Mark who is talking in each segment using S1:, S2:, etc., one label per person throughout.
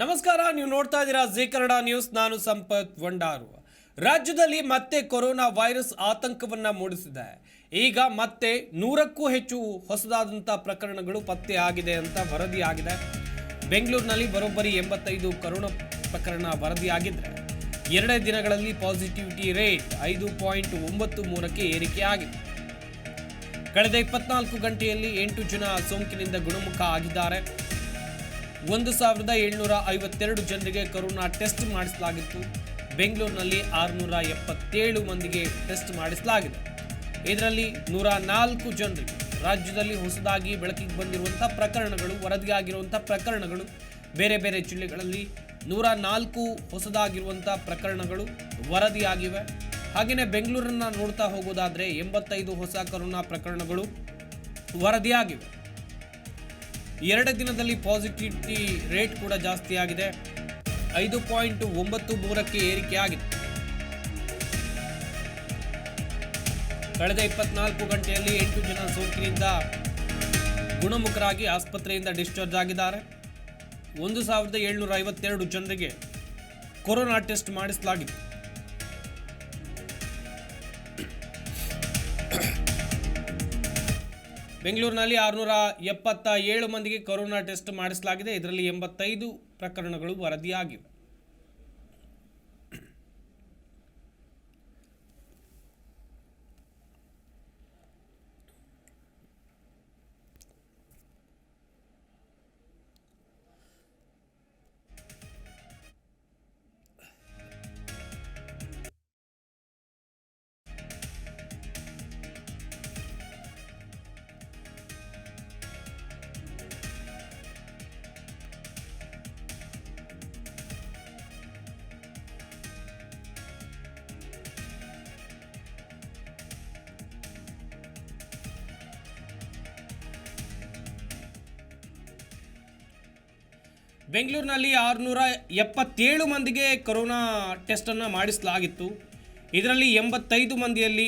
S1: ನಮಸ್ಕಾರ, ನೀವು ನೋಡ್ತಾ ಇದ್ದೀರಾ ಜಿ ಕನ್ನಡ ನ್ಯೂಸ್. ನಾನು ಸಂಪತ್ ವಂಡಾರು ರಾಜ್ಯದಲ್ಲಿ ಮತ್ತೆ ಕೊರೋನಾ ವೈರಸ್ ಆತಂಕವನ್ನ ಮೂಡಿಸಿದೆ. ಈಗ ಮತ್ತೆ ನೂರಕ್ಕೂ ಹೆಚ್ಚು ಹೊಸದಾದಂಥ ಪ್ರಕರಣಗಳು ಪತ್ತೆ ಆಗಿದೆ ಅಂತ ವರದಿಯಾಗಿದೆ. ಬೆಂಗಳೂರಿನಲ್ಲಿ ಬರೋಬ್ಬರಿ ಎಂಬತ್ತೈದು ಕೊರೋನಾ ಪ್ರಕರಣ ವರದಿಯಾಗಿದ್ರೆ ಎರಡೇ ದಿನಗಳಲ್ಲಿ ಪಾಸಿಟಿವಿಟಿ ರೇಟ್ ಐದು ಪಾಯಿಂಟ್ ಒಂಬತ್ತು ಮೂರಕ್ಕೆ ಏರಿಕೆಯಾಗಿದೆ ಕಳೆದ ಇಪ್ಪತ್ನಾಲ್ಕು ಗಂಟೆಯಲ್ಲಿ ಎಂಟು ಜನ ಸೋಂಕಿನಿಂದ ಗುಣಮುಖ ಆಗಿದ್ದಾರೆ. ಒಂದು ಸಾವಿರದ ಏಳ್ನೂರ ಐವತ್ತೆರಡು ಜನರಿಗೆ ಕರೋನಾ ಟೆಸ್ಟ್ ಮಾಡಿಸಲಾಗಿತ್ತು. ಬೆಂಗಳೂರಿನಲ್ಲಿ ಆರುನೂರ ಎಪ್ಪತ್ತೇಳು ಮಂದಿಗೆ ಟೆಸ್ಟ್ ಮಾಡಿಸಲಾಗಿದೆ. ಇದರಲ್ಲಿ ನೂರ ನಾಲ್ಕು ಜನರಿಗೆ ರಾಜ್ಯದಲ್ಲಿ ಹೊಸದಾಗಿ ಬೆಳಕಿಗೆ ಬಂದಿರುವಂಥ ಪ್ರಕರಣಗಳು ವರದಿಯಾಗಿರುವಂಥ ಪ್ರಕರಣಗಳು, ಬೇರೆ ಬೇರೆ ಜಿಲ್ಲೆಗಳಲ್ಲಿ ನೂರ ನಾಲ್ಕು ಹೊಸದಾಗಿರುವಂಥ ಪ್ರಕರಣಗಳು ವರದಿಯಾಗಿವೆ. ಹಾಗೆಯೇ ಬೆಂಗಳೂರನ್ನು ನೋಡ್ತಾ ಹೋಗೋದಾದರೆ ಎಂಬತ್ತೈದು ಹೊಸ ಕರೋನಾ ಪ್ರಕರಣಗಳು ವರದಿಯಾಗಿವೆ. ಎರಡು ದಿನದಲ್ಲಿ ಪಾಸಿಟಿವಿಟಿ ರೇಟ್ ಕೂಡ ಜಾಸ್ತಿ ಆಗಿದೆ. ಐದು ಪಾಯಿಂಟ್ ಒಂಬತ್ತು ಮೂರಕ್ಕೆ ಏರಿಕೆಯಾಗಿದೆ ಕಳೆದ ಇಪ್ಪತ್ನಾಲ್ಕು ಗಂಟೆಯಲ್ಲಿ ಎಂಟು ಜನ ಸೋಂಕಿನಿಂದ ಗುಣಮುಖರಾಗಿ ಆಸ್ಪತ್ರೆಯಿಂದ ಡಿಸ್ಚಾರ್ಜ್ ಆಗಿದ್ದಾರೆ. ಒಂದು ಸಾವಿರದ ಏಳ್ನೂರ ಐವತ್ತೆರಡು ಜನರಿಗೆ ಕೊರೋನಾ ಟೆಸ್ಟ್ ಮಾಡಿಸಲಾಗಿದೆ ಬೆಂಗಳೂರಿನಲ್ಲಿ ಆರುನೂರ ಎಪ್ಪತ್ತ ಏಳು ಮಂದಿಗೆ ಕೊರೋನಾ ಟೆಸ್ಟ್ ಮಾಡಿಸಲಾಗಿದೆ. ಇದರಲ್ಲಿ ಎಂಬತ್ತೈದು ಪ್ರಕರಣಗಳು ವರದಿಯಾಗಿವೆ. ಬೆಂಗಳೂರಿನಲ್ಲಿ ಆರುನೂರ ಎಪ್ಪತ್ತೇಳು ಮಂದಿಗೆ ಕೊರೋನಾ ಟೆಸ್ಟನ್ನು ಮಾಡಿಸಲಾಗಿತ್ತು. ಇದರಲ್ಲಿ ಎಂಬತ್ತೈದು ಮಂದಿಯಲ್ಲಿ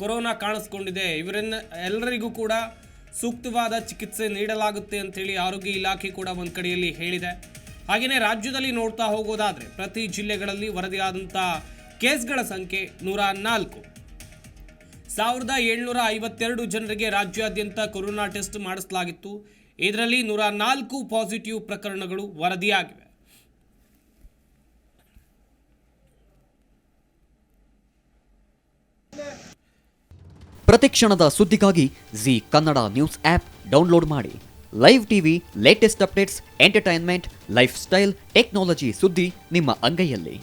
S1: ಕೊರೋನಾ ಕಾಣಿಸ್ಕೊಂಡಿದೆ. ಇವರನ್ನ ಎಲ್ಲರಿಗೂ ಕೂಡ ಸೂಕ್ತವಾದ ಚಿಕಿತ್ಸೆ ನೀಡಲಾಗುತ್ತೆ ಅಂತೇಳಿ ಆರೋಗ್ಯ ಇಲಾಖೆ ಕೂಡ ಒಂದು ಕಡೆಯಲ್ಲಿ ಹೇಳಿದೆ. ಹಾಗೆಯೇ ರಾಜ್ಯದಲ್ಲಿ ನೋಡ್ತಾ ಹೋಗೋದಾದರೆ ಪ್ರತಿ ಜಿಲ್ಲೆಗಳಲ್ಲಿ ವರದಿಯಾದಂಥ ಕೇಸ್ಗಳ ಸಂಖ್ಯೆ ನೂರ ನಾಲ್ಕು. ಸಾವಿರದ ಏಳ್ನೂರ ಐವತ್ತೆರಡು ಜನರಿಗೆ ರಾಜ್ಯಾದ್ಯಂತ ಕೊರೋನಾ ಟೆಸ್ಟ್ ಮಾಡಿಸಲಾಗಿತ್ತು. ಇದರಲ್ಲಿ ನೂರ ನಾಲ್ಕು ಪಾಸಿಟಿವ್ ಪ್ರಕರಣಗಳು ವರದಿಯಾಗಿವೆ.
S2: ಪ್ರತಿಕ್ಷಣದ ಸುದ್ದಿಗಾಗಿ Zee Kannada news app download ಮಾಡಿ. Live TV latest updates entertainment life style technology ಸುದ್ದಿ ನಿಮ್ಮ ಅಂಗೈಯಲ್ಲಿ.